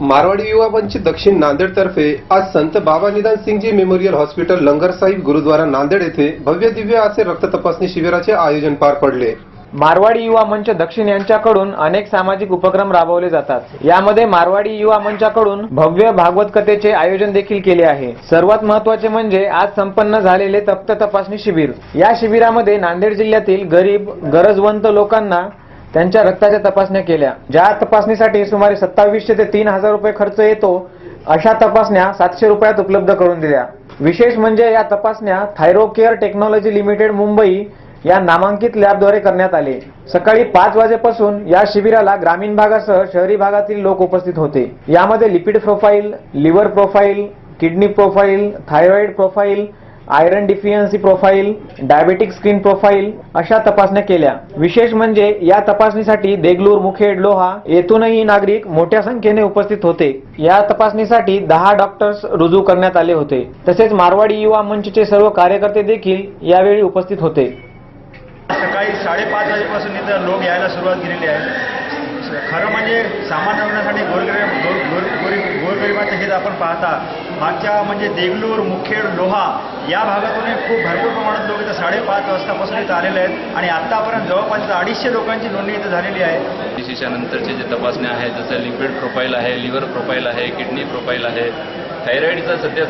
मारवाडी युवा मंच दक्षिण नांदेड तर्फे आज संत बाबा निदान सिंगजी मेमोरियल हॉस्पिटल लंगर साहिब गुरुद्वारा नांदेड येथे भव्य दिव्य असे रक्त तपासणी शिबिराचे आयोजन पार पडले. मारवाडी युवा मंच दक्षिण यांच्याकडून अनेक सामाजिक उपक्रम राबवले जातात. यामध्ये मारवाडी युवा मंचाकडून भव्य भागवत कथेचे आयोजन देखील केले आहे. सर्वात महत्त्वाचे म्हणजे आज संपन्न झालेले तप्त तपासणी शिबिर. या शिबिरामध्ये नांदेड जिल्ह्यातील गरीब गरजवंत लोकांना त्यांच्या रक्ताच्या तपासण्या केल्या. ज्या तपासणीसाठी सुमारे सत्तावीसशे ते तीन हजार रुपये खर्च येतो अशा तपासण्या सातशे रुपयात उपलब्ध करून दिल्या. विशेष म्हणजे या तपासण्या थायरोकेअर टेक्नॉलॉजी लिमिटेड मुंबई या नामांकित लॅबद्वारे करण्यात आले. सकाळी पाच वाजेपासून या शिबिराला ग्रामीण भागासह शहरी भागातील लोक उपस्थित होते. यामध्ये lipid profile liver profile kidney profile thyroid profile iron deficiency profile diabetic screen profile अशा तपासण्या केल्या. विशेष म्हणजे या तपासणीसाठी देगलूर मुखेड लोहा येथूनही नागरिक मोठ्या संख्येने उपस्थित होते. या तपासणीसाठी दहा डॉक्टर्स रुजू करण्यात आले होते. तसेच मारवाडी युवा मंचचे सर्व कार्यकर्ते देखील यावेळी उपस्थित होते. सकाळी साडेपाच वाजेपासून इथं लोक यायला सुरुवात केलेली आहे. खरं म्हणजे सामान्य रुग्णासाठी गोरगरीब गोर गोर गोरगरिबाचं हित आपण पाहता. मागच्या म्हणजे देगलूर मुखेड लोहा या भागातून खूप भरपूर प्रमाणात लोक इथं साडेपाच वाजतापासून इथं आलेले आहेत. आणि आत्तापर्यंत जवळपास इथं अडीचशे लोकांची नोंदणी इथं झालेली आहे. डिसीच्या नंतरचे जे तपासण्या आहेत जसं लिक्विड प्रोफाईल आहे लिव्हर प्रोफाईल आहे किडनी प्रोफाईल आहे थायरॉईडचा सध्या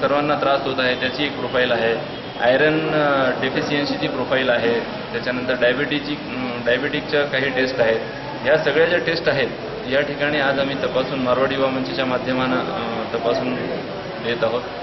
सर्वांना त्रास होत आहे त्याची एक प्रोफाईल आहे. आयरन डेफिशियन्सीची प्रोफाईल आहे. त्याच्यानंतर डायबिटीची डायबिटिकच्या काही टेस्ट आहेत. ह्या सगळ्या ज्या टेस्ट आहेत या ठिकाणी आज आम्ही तपासून मारवाडी युवा मंचच्या माध्यमानं आतापासून देत आहोत.